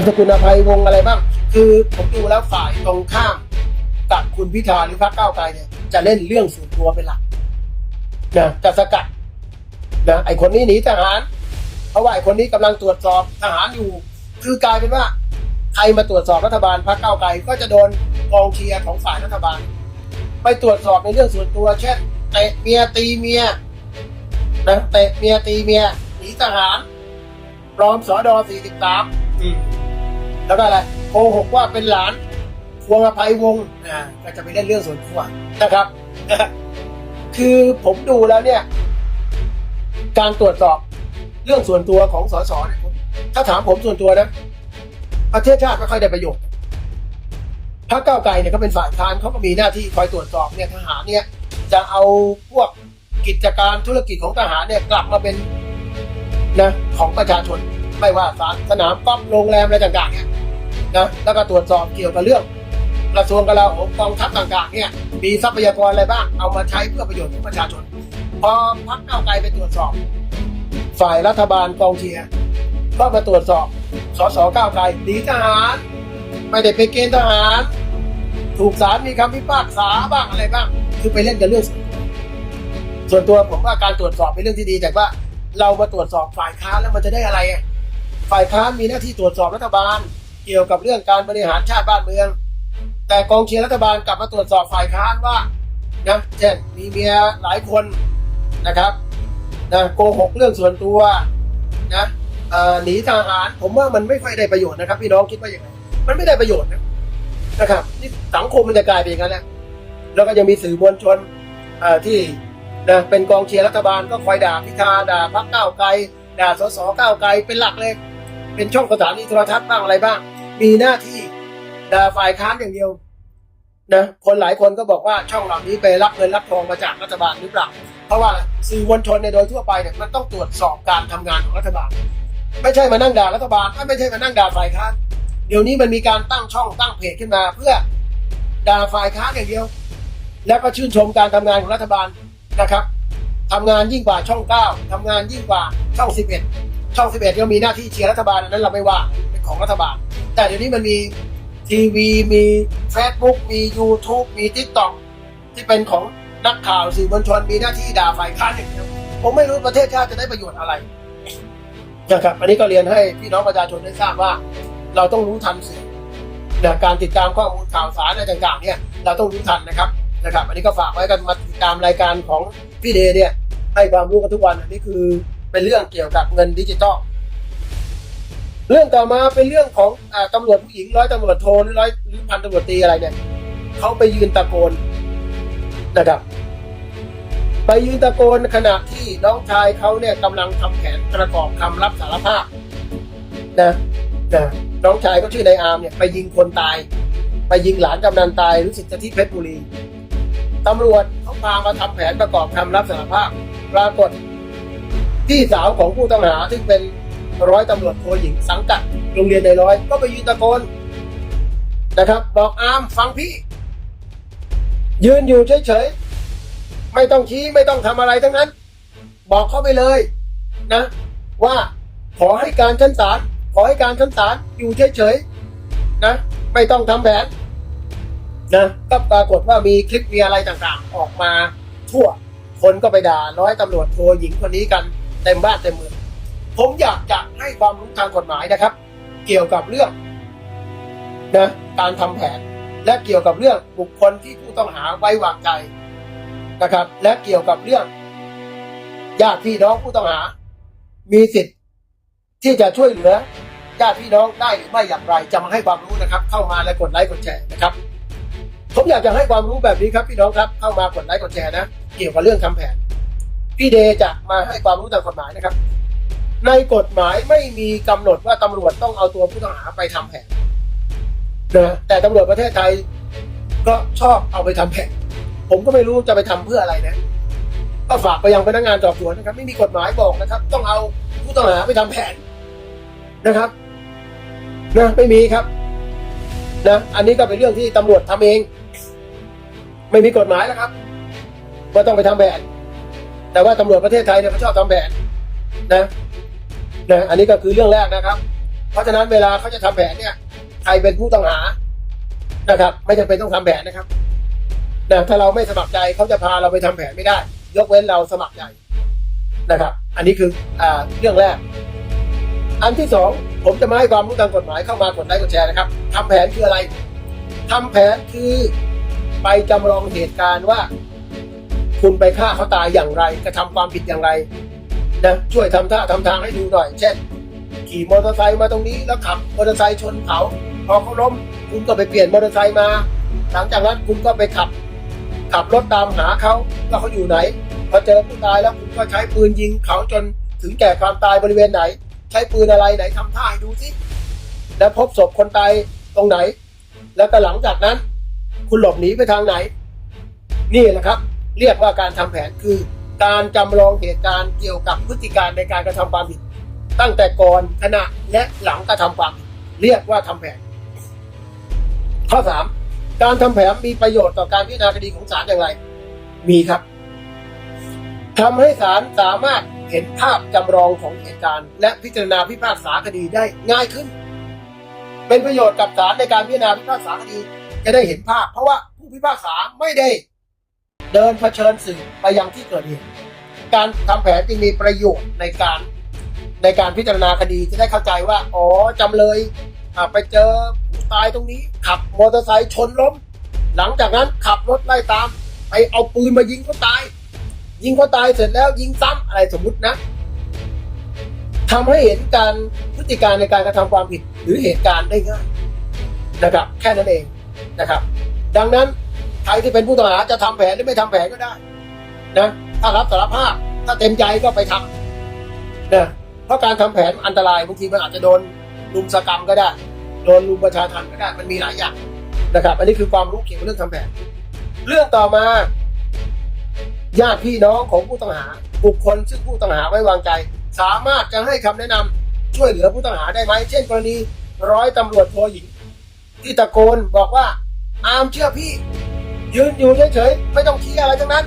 คุณสกุลอภัยวงอะไรบ้าง คือผมดูแล้วฝ่ายตรงข้ามกับคุณพิธาหรือพรรคก้าวไกลเนี่ยจะเล่นเรื่องส่วนตัวเป็นหลักนะจะสกัดนะไอคนนี้หนีทหาร เพราะว่าไอคนนี้กำลังตรวจสอบทหารอยู่ คือกลายเป็นว่าใครมาตรวจสอบรัฐบาลพรรคก้าวไกลก็จะโดนกองเชียร์ของฝ่ายรัฐบาล ไปตรวจสอบในเรื่องส่วนตัว เช่นเตะเมียตีเมียนะเตะเมียตีเมียหนีทหารปลอมสอดอ43 แล้วก็อะไรโกหกว่าเป็นหลานควงอภัยวงศ์อ่าก็จะไปเล่นเรื่องส่วนตัวนะครับ คือผมดูแล้วเนี่ย การตรวจสอบเรื่องส่วนตัวของสสเนี่ยถ้าถามผมส่วนตัวนะประเทศชาติไม่ค่อยได้ประโยชน์พรรคก้าวไกลเนี่ยเขาเป็นฝ่ายค้านเขาก็มีหน้าที่คอยตรวจสอบเนี่ยทหารเนี่ยจะเอาพวกกิจการธุรกิจของทหารเนี่ยกลับมาเป็นนะของประชาชนไม่ว่าศาสนามกอฟโรงแรมอะไรต่างๆเนี่ย นะแล้วก็ตรวจสอบเกี่ยวกับเรื่องกระทรวงกลาโหมกองทัพต่างๆเนี่ยมีทรัพยากรอะไรบ้างเอามาใช้เพื่อประโยชน์ของประชาชน พอพรรคก้าไกลไปตรวจสอบ ฝ่ายรัฐบาลกองเชียร์ก็มาตรวจสอบสสก้าวไกลหนีทหารไม่ได้ไปเกณฑ์ทหาร ถูกศาลมีคำพิพากษาบ้างอะไรบ้าง คือไปเล่นกับเรื่องส่วนตัวส่วนตัวผมว่าการตรวจสอบเป็นเรื่องที่ดี แต่ว่าเรามาตรวจสอบฝ่ายค้านแล้วมันจะได้อะไร ฝ่ายค้านมีหน้าที่ตรวจสอบรัฐบาล เกี่ยวกับเรื่องการบริหารชาติบ้านเมือง แต่กองเชียร์รัฐบาลกลับมาตรวจสอบฝ่ายค้านว่านะเช่นมีเมียหลายคนนะครับนะโกหกเรื่องส่วนตัวนะหนีทหารผมว่ามันไม่ค่อยได้ประโยชน์นะครับ พี่น้องคิดว่าอย่างไรมันไม่ได้ประโยชน์นะนะครับนี่สังคมมันจะกลายเป็นอย่างนั้นแหละแล้วก็ยังมีสื่อมวลชนที่นะเป็นกองเชียร์รัฐบาลก็คอยด่าพิธาด่าพรรคก้าวไกลด่าสสก้าวไกลเป็นหลักเลย เป็นช่องสถานีโทรทัศน์บ้างอะไรบ้าง มีหน้าที่ด่าฝ่ายค้านอย่างเดียวนะคนหลายคนก็บอกว่าช่องเหล่านี้ไปรับเงินรับทองมาจากรัฐบาลหรือเปล่า เพราะว่าสื่อมวลชนในโดยทั่วไปเนี่ยมันต้องตรวจสอบการทำงานของรัฐบาล ไม่ใช่มานั่งด่ารัฐบาลไม่ใช่มานั่งด่าฝ่ายค้านเดี๋ยวนี้มันมีการตั้งช่องตั้งเพจขึ้นมาเพื่อด่าฝ่ายค้านอย่างเดียว แล้วก็ชื่นชมการทำงานของรัฐบาลนะครับทำงานยิ่งกว่าช่องเก้าทำงานยิ่งกว่าช่องสิบเอ็ด ช่องสิบเอ็ดก็มีหน้าที่เชียร์รัฐบาลอันนั้นเราไม่ว่าเป็นของรัฐบาล แต่เดี๋ยวนี้มันมีทีวีมี Facebook มี YouTube มี t ิ k t o k ที่เป็นของนักข่าวสื่อมวลชนมีหน้าที่ด่าฝ่ายค้านอย่างเดียวผมไม่รู้ประเทศชาติจะได้ประโยชน์อะไรนะครับอันนี้ก็เรียนให้พี่น้องประชาชนได้ทราบว่า เราต้องรู้ทันสื่อนะการติดตามข้อมูลข่าวสารอะไรต่างๆ เนี่ย เราต้องรู้ทันนะครับนะครับ อันนี้ก็ฝากไว้กันมาติดตามรายการของพี่เดเนี่ยให้ความรู้กันทุกวันอันนี้คือ เป็นเรื่องเกี่ยวกับเงินดิจิตอลเรื่องต่อมาเป็นเรื่องของอตำรวจผู้หญิงร้อยตำรวจโทหรือร้อยหรือพันตำรวจตีอะไรเนี่ยเขาไปยืนตะโกนนะครับ ไปยืนตะโกนขณะที่น้องชายเขาเนี่ยกำลังทำแผนประกอบคำรับสารภาพนะนะน้องชายก็ชื่อนายอาร์มเนี่ยไปยิงคนตาย ไปยิงหลานกำนันตายรู้สึกจะที่เพชรบุรีตำรวจเขาพามาทำแผนประกอบคำรับสารภาพ ปรากฏ พี่สาวของผู้ต้องหาซึ่งเป็นร้อยตำรวจโทหญิงสังกัดโรงเรียนในร้อยก็ไปยืนตะโกนนะครับ บอกอาร์มฟังพี่ ยืนอยู่เฉยๆไม่ต้องชี้ไม่ต้องทำอะไรทั้งนั้น บอกเขาไปเลยนะ ว่าขอให้การชั้นศาลขอให้การชั้นศาลอยู่เฉยๆนะ ไม่ต้องทำแผนนะก็ปรากฏว่ามีคลิปมีอะไรต่างๆ ออกมาทั่ว คนก็ไปด่าร้อยตำรวจโทหญิงคนนี้กัน เต็มบ้านเต็มเมืองผมอยากจะให้ความรู้ทางกฎหมายนะครับ เกี่ยวกับเรื่องนะการทำแผนและเกี่ยวกับเรื่องบุคคลที่ผู้ต้องหาไว้วางใจนะครับ และเกี่ยวกับเรื่องญาติพี่น้องผู้ต้องหา มีสิทธิ์ที่จะช่วยเหลือญาติพี่น้องได้หรือไม่อย่างไรจะมาให้ความรู้นะครับ เข้ามาและกดไลค์กดแชร์นะครับ ผมอยากจะให้ความรู้แบบนี้ครับพี่น้องครับ เข้ามากดไลค์กดแชร์นะ เกี่ยวกับเรื่องทำแผน พี่เดจะมาให้ความรู้ทางกฎหมายนะครับ ในกฎหมายไม่มีกำหนดว่าตำรวจต้องเอาตัวผู้ต้องหาไปทำแผนนะแต่ตำรวจประเทศไทยก็ชอบเอาไปทำแผนผมก็ไม่รู้จะไปทำเพื่ออะไรนะก็ฝากไปยังพนักงานสอบสวนนะครับ ไม่มีกฎหมายบอกนะครับ ต้องเอาผู้ต้องหาไปทำแผนนะครับนะไม่มีครับนะอันนี้ก็เป็นเรื่องที่ตำรวจทำเอง ไม่มีกฎหมายแล้วครับว่าต้องไปทำแผน แต่ว่าตำรวจประเทศไทยเนี่ยเขาชอบทำแผนนะนะอันนี้ก็คือเรื่องแรกนะครับ เพราะฉะนั้นเวลาเขาจะทำแผนเนี่ยใครเป็นผู้ต้องหานะครับ ไม่จำเป็นต้องทำแผนนะครับนะถ้าเราไม่สมัครใจเขาจะพาเราไปทำแผนไม่ได้ ยกเว้นเราสมัครใจนะครับ อันนี้คืออ่าเรื่องแรก อันที่สองผมจะมาให้ความรู้ทางกฎหมายเข้ามากดไลค์กดแชร์นะครับทำแผนคืออะไรทำแผนคือไปจำลองเหตุการณ์ว่า คุณไปฆ่าเขาตายอย่างไรกระทำความผิดอย่างไรนะช่วยทำท่าทำทางให้ดูหน่อย เช่น ขี่มอเตอร์ไซค์มาตรงนี้แล้วขับมอเตอร์ไซค์ชนเขาพอเขาล้มคุณก็ไปเปลี่ยนมอเตอร์ไซค์มา หลังจากนั้นคุณก็ไปขับ ขับรถตามหาเขาว่าเขาอยู่ไหนพอเจอผู้ตายแล้วคุณก็ใช้ปืนยิงเขาจนถึงแก่ความตายบริเวณไหน ใช้ปืนอะไรไหนทำท่าให้ดูสิแล้วพบศพคนตายตรงไหน แล้วก็หลังจากนั้น คุณหลบหนีไปทางไหน นี่แหละครับ เรียกว่าการทำแผนคือ การจำลองเหตุการณ์เกี่ยวกับพฤติการในการกระทำความผิด ตั้งแต่ก่อนขณะและหลังกระทำความผิดเรียกว่าทำแผน ข้อสามการทำแผนมีประโยชน์ต่อการพิจารณาคดีของศาลอย่างไร มีครับทำให้ศาลสามารถเห็นภาพจำลองของเหตุการณ์ และพิจารณาพิพากษาคดีได้ง่ายขึ้น เป็นประโยชน์กับศาลในการพิจารณาพิพากษาคดีจะได้เห็นภาพ เพราะว่าผู้พิพากษาไม่ได้ เดินเผชิญสื่อไปยังที่เกิดเหตุการทำแผนจึงมีประโยชน์ในการในการพิจารณาคดีจะได้เข้าใจว่า อ๋อจำเลยไปเจอตายตรงนี้ ขับมอเตอร์ไซค์ชนล้ม หลังจากนั้นขับรถไล่ตาม ไปเอาปืนมายิงเขาตาย ยิงเขาตายเสร็จแล้วยิงซ้ำอะไรสมมุตินะทำให้เห็นการพฤติการในการกระทำความผิดหรือเหตุการณ์ได้ง่ายนะครับ แค่นั้นเองนะครับ ดังนั้น รที่เป็นผู้ต้องหาจะทำแผนหรือไม่ทำแผนก็ได้นะถ้ารับสารภาพถ้าเต็มใจก็ไปทำนะเพราะการทำแผนอันตรายบางทีมันอาจจะโดนลุมสกรรมก็ได้ โดนลุมประชาทันก็ได้มันมีหลายอย่างนะครับ อันนี้คือความรู้เกี่ยวกับเรื่องทำแผน เรื่องต่อมาญาติพี่น้องของผู้ต้องหา บุคคลซึ่งผู้ต้องหาไว้วางใจ สามารถจะให้คำแนะนำช่วยเหลือผู้ต้องหาได้ไหม เช่นกรณีร้อยตำรวจโทหญิง ที่ตะโกนบอกว่าอามเชื่อพี่ ยืนอยู่เฉยๆไม่ต้องชี้อะไรทั้งนั้น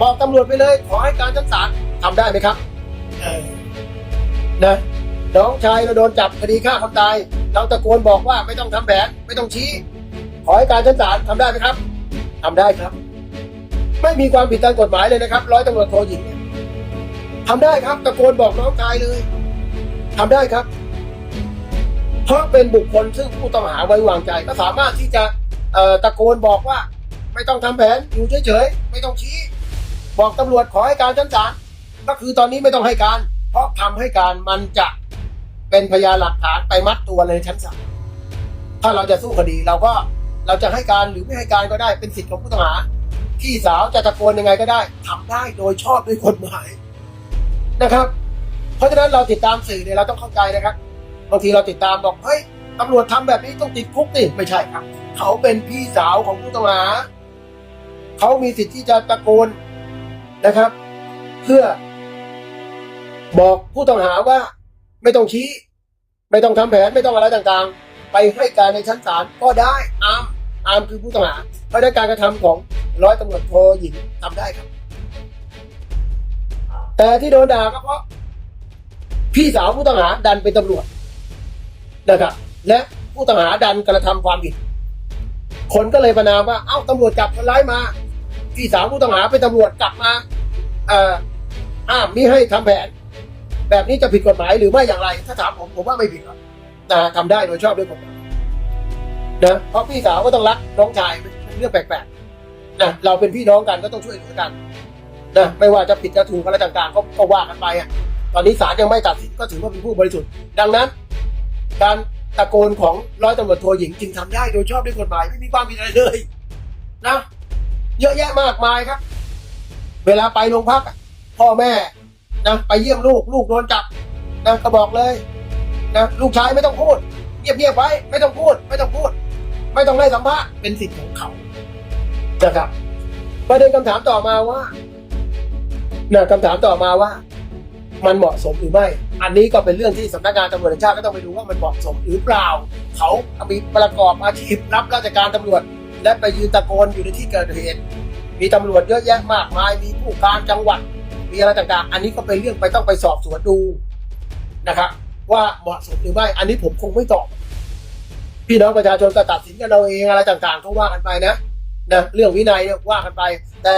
บอกตำรวจไปเลย ขอให้การชั้นศาลทำได้ไหมครับเออนะน้องชายเราโดนจับคดีฆ่าคนตาย เราตะโกนบอกว่าไม่ต้องทำแผนไม่ต้องชี้ ขอให้การชั้นศาลทำได้ไหมครับทำได้ครับ ไม่มีความผิดทางกฎหมายเลยนะครับ ร้อยตำรวจโทหญิงเนี่ยทำได้ครับ ตะโกนบอกน้องชายเลยทำได้ครับ เพราะเป็นบุคคลซึ่งผู้ต้องหาไว้วางใจ ก็สามารถที่จะเอ่อตะโกนบอกว่า ไม่ต้องทำแผนอยู่เฉยๆไม่ต้องชี้ บอกตำรวจขอให้การชั้นศาลก็คือตอนนี้ไม่ต้องให้การ เพราะคำให้การมันจะเป็นพยานหลักฐานไปมัดตัวในชั้นศาลถ้าเราจะสู้คดีเราก็เราจะให้การหรือไม่ให้การก็ได้เป็นสิทธิ์ของผู้ต้องหาพี่สาวจะตะโกนยังไงก็ได้ทำได้โดยชอบด้วยกฎหมายนะครับ เพราะฉะนั้นเราติดตามสื่อเนี่ยเราต้องเข้าใจนะครับบางทีเราติดตามบอกเฮ้ยตำรวจทำแบบนี้ต้องติดคุกนี่ไม่ใช่ครับ เขาเป็นพี่สาวของผู้ต้องหา เขามีสิทธิ์ที่จะตะโกนนะครับ เพื่อ บอกผู้ต้องหาว่าไม่ต้องชี้ ไม่ต้องทำแผนไม่ต้องอะไรต่างๆ ไปให้การในชั้นศาลก็ได้อามอามคือผู้ต้องหาเพราะในการกระทำของร้อยตำรวจโทหญิงทำได้ครับ แต่ที่โดนด่าก็เพราะพี่สาวผู้ต้องหาดันเป็นตำรวจนะครับและผู้ต้องหาดันกระทำความผิด คนก็เลยประนามว่า เอ้าตำรวจจับคนร้ายมา พี่สาวผู้ต้องหาเป็นตำรวจกลับมาอ่ออ้ามมิให้ทำแผน แบบนี้จะผิดกฎหมายหรือไม่อย่างไร ถ้าถามผมผมว่าไม่ผิดหรอกนะทำได้โดยชอบด้วยกฎหมายนะเพราะพี่สาวก็ต้องรักน้องชายเป็นเรื่องแปลกๆนะเราเป็นพี่น้องกันก็ต้องช่วยเหลือกันนะไม่ว่าจะผิดจะถูกอะไรต่างๆ ก็ก็ว่ากันไปอะตอนนี้ศาลยังไม่ตัดสินก็ถือว่าเป็นผู้บริสุทธิ์ ดังนั้น การตะโกนของร้อยตำรวจโทหญิงจึงทำได้โดยชอบด้วยกฎหมายไม่มีความผิดอะไรเลยนะ เยอะแยะมากมายครับ เวลาไปโรงพักพ่อแม่นะไปเยี่ยมลูกลูกโดนจับนะก็บอกเลยนะลูกชายไม่ต้องพูดเงียบๆไว้ไม่ต้องพูด ไม่ต้องพูด ไม่ต้องให้สัมภาษณ์เป็นสิทธิ์ของเขานะครับประเด็นคำถามต่อมาว่านะคำถามต่อมาว่า มันเหมาะสมหรือไม่ อันนี้ก็เป็นเรื่องที่สำนักงานตำรวจแห่งชาติก็ต้องไปดูว่ามันเหมาะสมหรือเปล่า เขามีประกอบอาชีพรับราชการตำรวจ และไปยืนตะโกนอยู่ในที่เกิดเหตุ มีตำรวจเยอะแยะมากมาย มีผู้การจังหวัด มีอะไรต่างๆ อันนี้ก็เป็นเรื่องไปต้องไปสอบสวนดูนะครับว่าเหมาะสมหรือไม่ อันนี้ผมคงไม่ตอบ พี่น้องประชาชนก็ตัดสินกันเอาเองอะไรต่างๆก็ว่ากันไปนะนะเรื่องวินัยว่ากันไป แต่